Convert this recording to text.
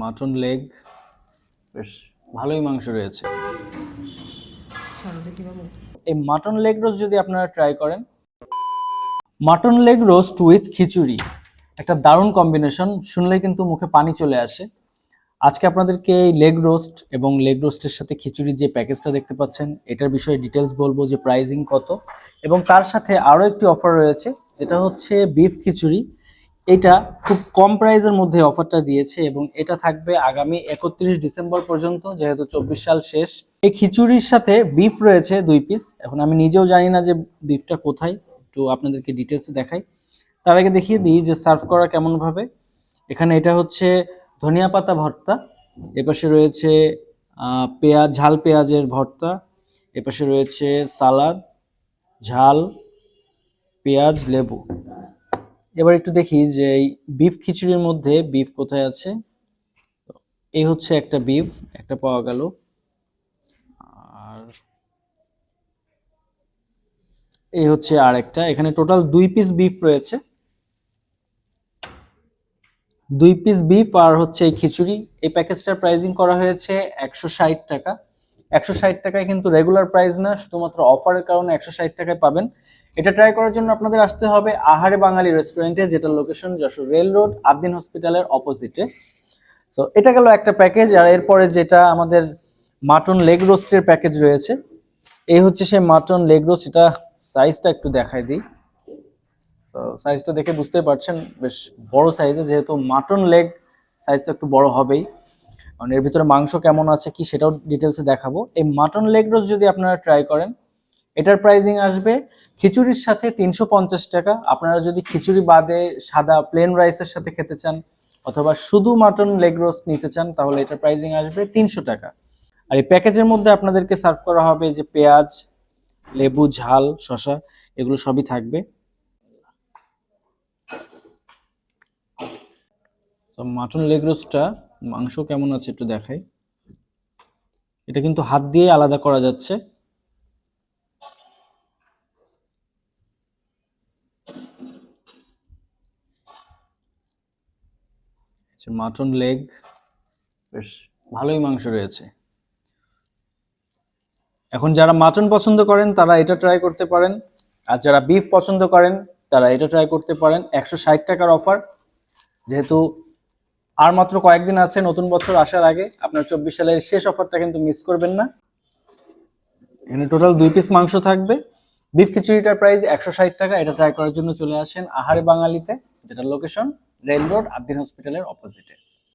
Mutton leg বেশ ভালোই মাংস রয়েছে। এই মাটন লেগ রোস্ট যদি আপনারা ট্রাই করেন mutton leg roast with khichuri একটা দারুণ কম্বিনেশন শুনলেই কিন্তু মুখে পানি চলে আসে। আজকে আপনাদেরকে এই লেগ রোস্ট এবং লেগ রোস্টের সাথে খিচুড়ির যে প্যাকেজটা দেখতে পাচ্ছেন এটার বিষয়ে ডিটেলস বলব যে প্রাইজিং কত। এবং তার সাথে আরও একটি অফার রয়েছে যেটা হচ্ছে বিফ খিচুড়ি। এটা খুব কম প্রাইসের মধ্যে অফারটা দিয়েছে এবং এটা থাকবে আগামী একত্রিশ ডিসেম্বর পর্যন্ত, যেহেতু চব্বিশ সাল শেষ। এই খিচুড়ির সাথে বিফ রয়েছে দুই পিস এখন আমি নিজেও জানি না যে বিফটা কোথায়, একটু আপনাদেরকে ডিটেলসে দেখাই। তার আগে দেখিয়ে দিই যে সার্ভ করা কেমন ভাবে এখানে এটা হচ্ছে ধনিয়া পাতা ভর্তা, এপাশে রয়েছে পেঁয়াজ, ঝাল পেঁয়াজের ভর্তা, এপাশে রয়েছে সালাদ, ঝাল, পেঁয়াজ, লেবু। এবার একটু দেখি যে এই বিফ খিচুড়ির মধ্যে বিফ কোথায় আছে? এই হচ্ছে একটা বিফ, একটা পাওয়া গেল। আর এই হচ্ছে আর একটা এখানে টোটাল দুই পিস বিফ রয়েছে। দুই পিস বিফ আর হচ্ছে এই খিচুড়ি। এই প্যাকেজটার প্রাইজিং করা হয়েছে একশো ষাট টাকা। একশো ষাট টাকায় কিন্তু রেগুলার প্রাইস না, শুধুমাত্র অফারের কারণে একশো ষাট টাকায় পাবেন। এটা ট্রাই করার জন্য আপনাদের আসতে হবে আহারে বাঙালি রেস্টুরেন্টে যেটার location Jessore rail road Adin হসপিটালের অপোজিটে সো এটা গেল একটা প্যাকেজ আর এরপরে যেটা আমাদের মাটন লেগ রোস্টের প্যাকেজ রয়েছে, এই হচ্ছে সেই মাটন লেগ রোস্ট এটা সাইজটা একটু দেখাই দিই। তো সাইজটা দেখে বুঝতেই পারছেন, বেশ বড় সাইজে যেহেতু মাটন লেগ সাইজটা একটু বড় হবেই। কারণ এর ভিতরে মাংস কেমন আছে, কি সেটাও ডিটেলসে দেখাবো। এই মাটন লেগ রোস্ট যদি আপনারা ট্রাই করেন এটার প্রাইজিং আসবে খিচুড়ির সাথে তিনশো পঞ্চাশ টাকা। আপনারা যদি খিচুড়ি বাদে সাদা প্লেন রাইসের সাথে খেতে চান অথবা শুধু মাটন লেগ রোস্ট নিতে চান, তাহলে এটার প্রাইজিং আসবে তিনশো টাকা। আর এই প্যাকেজের মধ্যে আপনাদেরকে সার্ভ করা হবে যে পেঁয়াজ, লেবু, ঝাল, শসা, এগুলো সবই থাকবে। তো মাটন লেগ রোস্টটা মাংস কেমন আছে একটু দেখাই। এটা কিন্তু হাত দিয়ে আলাদা করা যাচ্ছে। মাটন লেগ বেশ ভালোই মাংস রয়েছে। এখন যারা মাটন পছন্দ করেন, তারা এটা ট্রাই করতে পারেন। আর যারা বিফ পছন্দ করেন, তারা এটা ট্রাই করতে পারেন। একশো ষাট টাকার অফার যেহেতু আর মাত্র কয়েকদিন আছে, নতুন বছর আসার আগে, আপনার চব্বিশ সালের শেষ অফারটা কিন্তু মিস করবেন না। এখানে টোটাল দুই পিস মাংস থাকবে। বিফ খিচুড়িটার প্রাইস একশো ষাট টাকা। এটা ট্রাই করার জন্য চলে আসেন আহারে বাঙালিতে, যেটা লোকেশন রেল রোড আব্দিন হসপিটালের অপোজিটে